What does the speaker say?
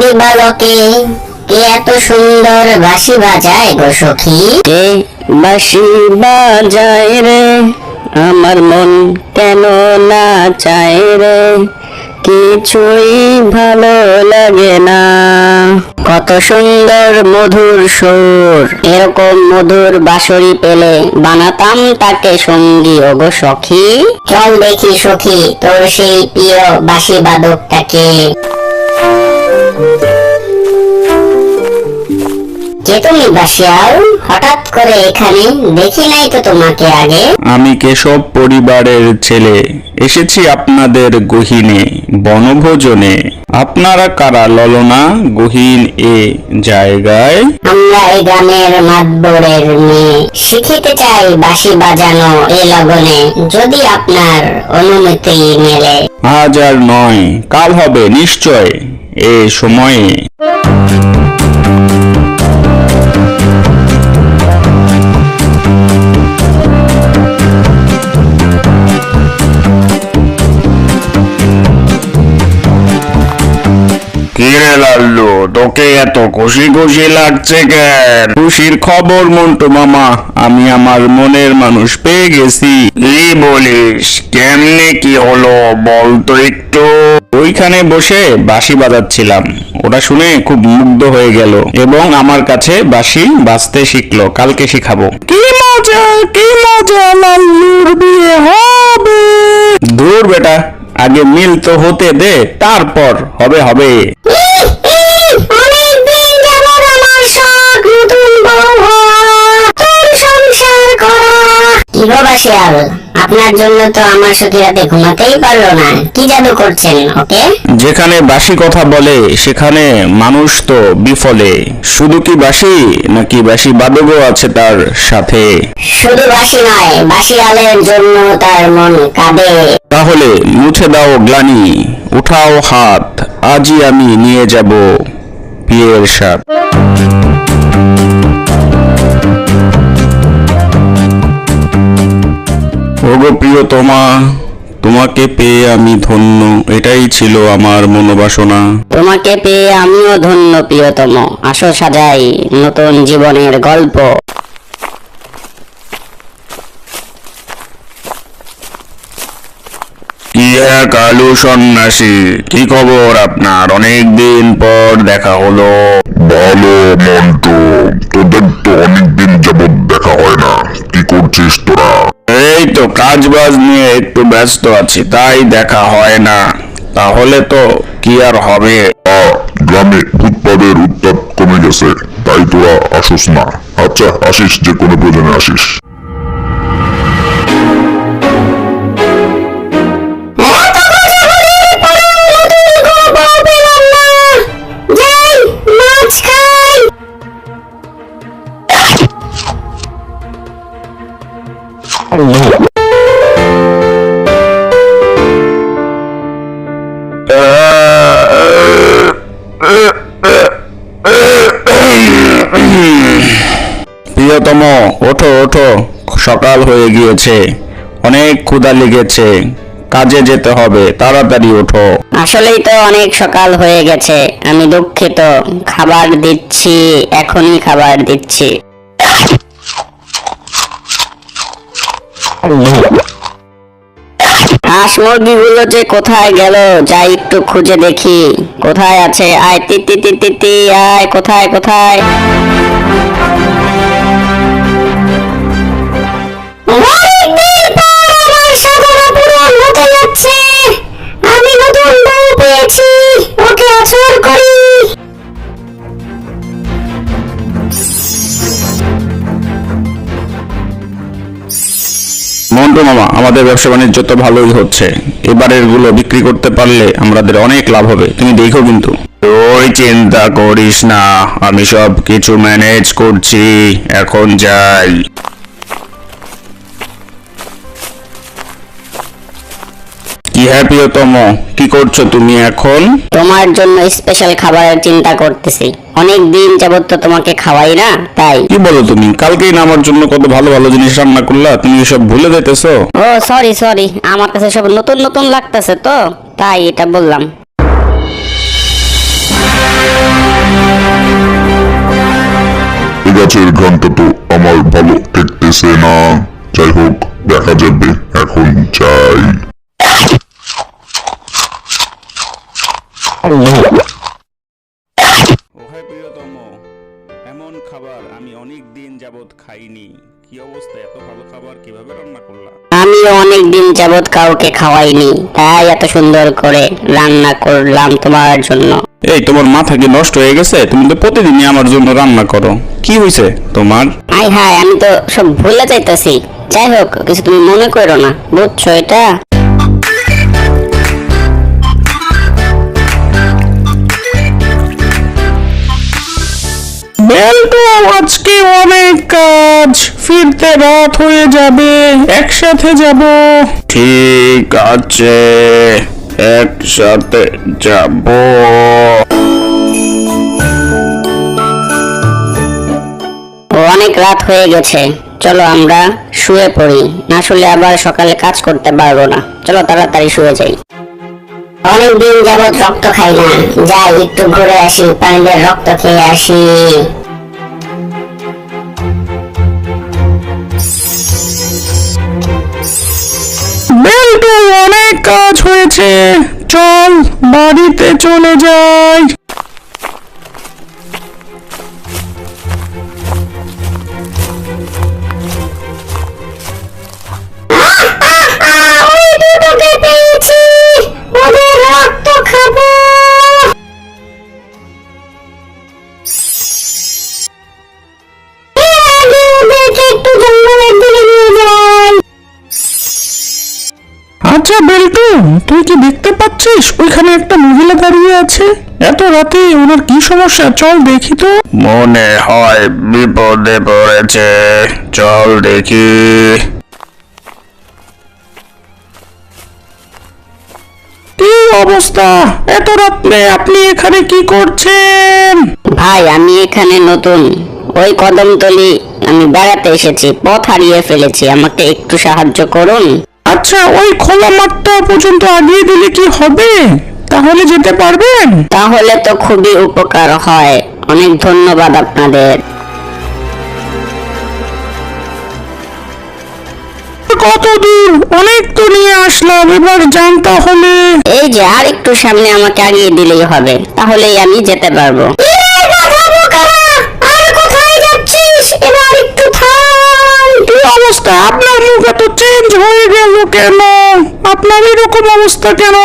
দিবালোকে কে এত সুন্দর বাঁশি বাজায় গো সখী? কে বাঁশি বাজায় রে? আমার মন কেন না চায় রে? কিছুই ভালো লাগে না। কত সুন্দর মধুর সুর। এরকম মধুর বাঁশরি পেলে বানাতাম তাকে সঙ্গী ওগো সখী। চল দেখি সখী তোর সেই প্রিয় বাঁশি বাদকটাকে। কে তুমি বাসিয়াল হঠাৎ করে এখানে দেখি নাই তো তোমাকে আগে। আমি কেশব পরিবারের ছেলে এসেছি আপনাদের গহীনে বনভোজনে। আপনারা কারা ললনা গহীন এ জায়গায়? আমরা এই গ্রামের মাতবরের মেয়ে শিখিতে চাই বাঁশি বাজানো এ লগনে যদি আপনার অনুমতি মেলে। আজ আর নয় কাল হবে নিশ্চয়। এ সময়ে কিরে লাল্লু? তোকে এত খুশি খুশি লাগছে কেন? খুশির খবর মন্টু মামা, আমি আমার মনের মানুষ পেয়ে গেছি। কি বলিস? কেমনে কি হলো? বল তো একটু। ওইখানে বসে বাঁশি বাজাচ্ছিলাম। ওটা শুনে খুব মুগ্ধ হয়ে গেল এবং আমার কাছে বাঁশি বাজতে শিখলো। কালকে শিখাবো। কি মজা কি মজা লাল্লুর বিয়ে হবে। দূর বেটা আগে মিল তো হতে দে তারপর হবে হবে। বাসিয়াল? আপনার জন্য তো আমার সখী রাতে ঘুমাতেই পারল না। কি জাদু করছেন ওকে? যেখানে বাসি কথা বলে সেখানে মানুষ তো বিফলে। শুধু কি বাসি নাকি বাসি বাদকও আছে তার সাথে? শুধু বাসি নয় বাসিয়ালের জন্য তার মন কাঁদে। তাহলে মুছে দাও গ্লানি উঠাও হাত আজই আমি নিয়ে যাব বিয়ের সাথ। ওগো প্রিয়তমা তোমাকে পেয়ে আমি ধন্য এটাই ছিল আমার মনোবাসনা। তোমাকে পেয়ে আমিও ধন্য প্রিয়তম। আসো সাজাই নতুন জীবনের গল্প। কি এক সন্ন্যাসী কি খবর আপনার? অনেক দিন পর দেখা হলো। ভালো মন্টু তোদের তো অনেকদিন এই তো কাজ বাজ নিয়ে একটু ব্যস্ত আছি তাই দেখা হয় না। তাহলে তো কি আর হবে? গ্রামে ফুটপাতের উত্তাপ কমে গেছে তাই তোরা আসিস না। আচ্ছা আসিস যে কোনো প্রয়োজনে আসিস। যাই মাছ ওঠো ওঠো, সকাল হয়ে গিয়েছে, অনেক ক্ষুধা লেগেছে, কাজে যেতে হবে, তাড়াতাড়ি ওঠো। আসলেই তো অনেক সকাল হয়ে গেছে, আমি দুঃখিত, খাবার দিচ্ছি, এখনই খাবার দিচ্ছি। হাঁস মুরগিগুলো যে কোথায় গেল, যাই একটু খুঁজে দেখি। কোথায় আছে? আয় তিতি তিতি আয়, কোথায় কোথায়? মন্টু মামা, আমাদের ব্যবসা বাণিজ্য তো ভালোই হচ্ছে। এবারেরগুলো বিক্রি করতে পারলে আমাদের অনেক লাভ হবে। তুমি দেখো কিন্তু। ওই চিন্তা করিস না, আমি সব কিছু ম্যানেজ করছি। এখন যাই। হ্যাঁ প্রিয়তম কি করছ তুমি এখন? তোমার জন্য স্পেশাল খাবারের চিন্তা করতেছি। অনেক দিন যাবত তো তোমাকে খাওয়াই না তাই। কি বলো তুমি? কালকেই না আমার জন্য কত ভালো ভালো জিনিস রান্না করলা তুমি সব ভুলে যাইতেছো ও সরি সরি আমার কাছে সব নতুন নতুন লাগতেছে তো তাই এটা বললাম। গাছের ঘন্ট তো আমার ভালো ঠেকতেছে না। যাই হোক দেখা যাবে এখন চাই ওহে প্রিয়তম এমন খাবার আমি অনেক দিন যাবত খাইনি। কি অবস্থা? এত ভালো খাবার কীভাবে রান্না করলাম? আমি অনেক দিন যাবত কাউকে খাওয়াইনি তাই এত সুন্দর করে রান্না করলাম তোমার জন্য। এই তোমার মাথা কি নষ্ট হয়ে গেছে? তুমি তো প্রতিদিনই আমার জন্য রান্না করো। কি হয়েছে তোমার? হাই হাই আমি তো সব ভুলে যাইতেছি। যাই হোক কিছু তুমি মনে করো না বুঝছ এটা? বেল্টু আজকে অনেক কাজ। ফিরতে রাত হয়ে যাবে। একসাথে যাব। ঠিক আছে একসাথে যাব। অনেক রাত হয়ে গেছে। চলো আমরা শুয়ে পড়ি। না শুলে আবার সকালে কাজ করতে পারব না। চলো তাড়াতাড়ি শুয়ে যাই। অনেকদিন যাবত রক্ত খাই না। যাই একটু ঘুরে আসি প্রাণীদের রক্ত খেয়ে আসি। কাজ হয়েছে। চল বাড়িতে চলে যাই। বেল্টু তুই কি দেখতে পাচ্ছিস? ওইখানে একটা মহিলা দাঁড়িয়ে আছে। এত রাতে ওনার কি সমস্যা? চল দেখি তো। মনে হয় বিপদে পড়েছে। চল দেখি। কি অবস্থা? এত রাত্রে আপনি এখানে কি করছেন? ভাই আমি এখানে নতুন। ওই কদমতলি আমি বেড়াতে এসেছি। পথ হারিয়ে ফেলেছি। আমাকে একটু সাহায্য করুন। আচ্ছা ওই খোলা মাঠটা পর্যন্ত আগিয়ে দিলে কি হবে? তাহলে যেতে পারবেন? তাহলে তো খুবই উপকার হয়। অনেক ধন্যবাদ আপনাদের। কত দূর? অনেক তো নিয়ে আসলাম এবার যান তাহলে। এই যে আর একটু সামনে আমাকে আগিয়ে দিলেই হবে। তাহলেই আমি যেতে পারব। কেন? আপনার এরকম অবস্থা কেন?